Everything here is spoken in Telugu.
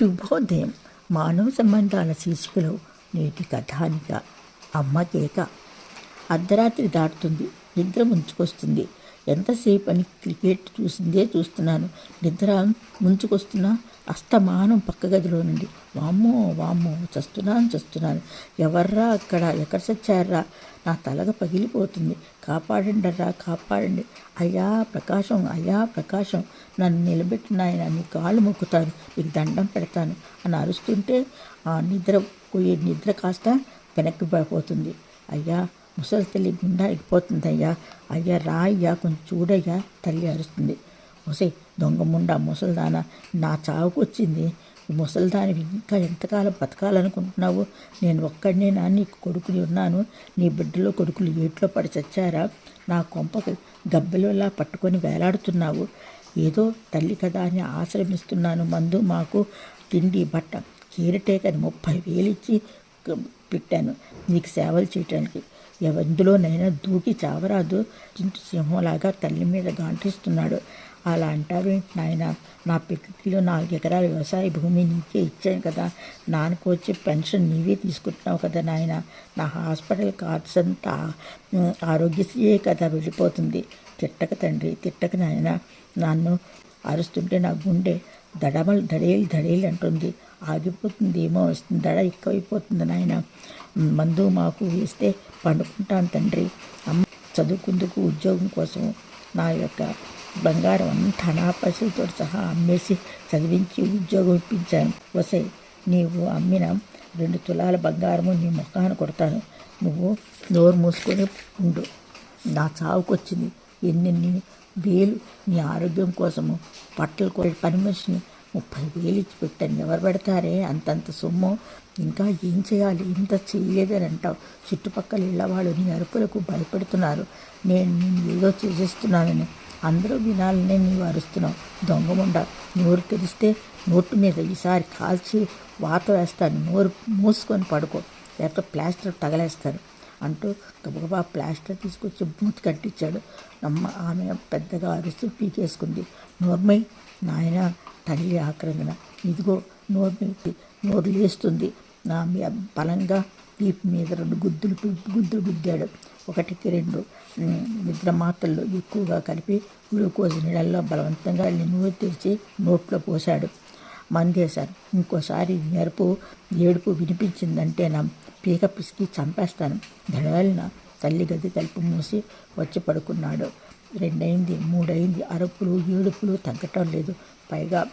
శుభోదయం. మానవ సంబంధాల శీర్షికలో నేటి కథానిక అమ్మ కేక. అర్ధరాత్రి దాటుతుంది నిద్ర ముంచుకొస్తుంది. ఎంతసేపు అని క్రికెట్ చూసిందే చూస్తున్నాను. నిద్ర ముంచుకొస్తున్నా అస్తమానం పక్క గదిలో నుండి. వామ్మో వామ్మో చస్తున్నాను చస్తున్నాను. ఎవర్రా అక్కడ? ఎక్కడ చచ్చారా నా తలగ పగిలిపోతుంది. కాపాడండరా కాపాడండి. అయ్యా ప్రకాశం అయ్యా ప్రకాశం. నన్ను నిలబెట్టినాయన నీ కాళ్ళు మొక్కుతాను. నీకు దండం పెడతాను. అని అరుస్తుంటే ఆ నిద్ర పోయే నిద్ర కాస్త వెనక్కి పడిపోతుంది అయ్యా ముసలి తల్లి గుండా అయిపోతుంది అయ్యా రా అయ్యా కొంచెం చూడయ్యా తల్లి అరుస్తుంది. ఒసే దొంగ ముండా ముసలిదాన నా చావుకు వచ్చింది ఈ ముసలిదాని ఇంకా ఎంతకాలం బతకాలనుకుంటున్నావు? నేను ఒక్కడినే నా నీకు కొడుకుని ఉన్నాను. నీ బిడ్డలో కొడుకులు ఏట్లో పడి చచ్చారా? నా కొంపకు గబ్బెలలా పట్టుకొని వేలాడుతున్నావు. ఏదో తల్లి కదా అని ఆశ్రమిస్తున్నాను మందు మాకు. తిండి బట్ట కీరటేకని ముప్పై వేలు ఇచ్చి పెట్టాను. నీకు సేవలు చేయటానికి ఎవరిలోనైనా దూకి చావరాదు. చింటు సింహంలాగా తల్లి మీద గాంటిస్తున్నాడు అలా అంటావేంటి నాయన నా పిక్కిలో నాలుగు ఎకరాల వ్యవసాయ భూమి నీకే ఇచ్చాను కదా. నాన్నకు వచ్చే పెన్షన్ నీవే తీసుకుంటున్నావు కదా నాయన. నా హాస్పిటల్ కార్డ్స్ అంతా ఆరోగ్యశ్రీయే కదా వెళ్ళిపోతుంది. తిట్టక తండ్రి తిట్టక నాయన. నన్ను అరుస్తుంటే నా గుండె దడమలు దడేలు దడేలు అంటుంది. ఆగిపోతుంది ఏమో వస్తుంది దడ ఎక్కువైపోతుంది నాయన. మందు మాకు వేస్తే పండుకుంటాను తండ్రి. అమ్మ చదువుకుందుకు ఉద్యోగం కోసం నా యొక్క బంగారం అంతా నా పైసలతో సహా అమ్మేసి చదివించి ఉద్యోగం ఇప్పించాను. వసై నీవు అమ్మిన రెండు తులాల బంగారము నీ ముఖాన కొడతాను. నువ్వు నోరు మూసుకొని ఉండు. నా చావుకొచ్చింది. ఎన్నెన్ని వేలు. నీ ఆరోగ్యం కోసము బట్టలు కొనే పని మనిషిని ముప్పై వేలు ఇచ్చి పెట్టాను ఎవరు పెడతారే? అంతంత సొమ్ము. ఇంకా ఏం చేయాలి? ఇంత చేయలేదని అంటావు చుట్టుపక్కల ఇళ్ళవాళ్ళు నీ అరుపులకు భయపెడుతున్నారు. నేను నేను ఏదో చేసేస్తున్నానని. అందరూ వినాలనే నీవు అరుస్తున్నావు. దొంగముండ. నోరు తెరిస్తే నోటు మీద ఈసారి కాల్చి వాత వేస్తాను. నోరు మూసుకొని పడుకో. లేకపోతే ప్లాస్టర్ తగలేస్తాను. అంటూ గబగబా ప్లాస్టర్ తీసుకొచ్చి బూత్ కట్టించాడు. నమ్మ ఆమె పెద్దగా అరుస్తూ పీకేసుకుంది. నోర్మై నాయన తల్లి ఆక్రందన. ఇదిగో నోర్మై నోరు లేస్తుంది. నా బలంగా వీపు మీద రెండు గుద్దులు గుద్దులు గుద్దాడు. ఒకటికి రెండు. నిద్ర మాత్రలు ఎక్కువగా కలిపి గ్లూకోజ్ నీళ్ళల్లో బలవంతంగా నూనె తెరిచి నోట్లో పోశాడు. మందేశారు. ఇంకోసారి ఎరుపు ఏడుపు వినిపించిందంటే నా పీక పిసికి చంపేస్తాను. దడవలన తల్లి గది తలుపు మూసి వచ్చి పడుకున్నాడు. రెండైంది మూడైంది అరుపులు ఏడుపులు తగ్గటం లేదు. పైగా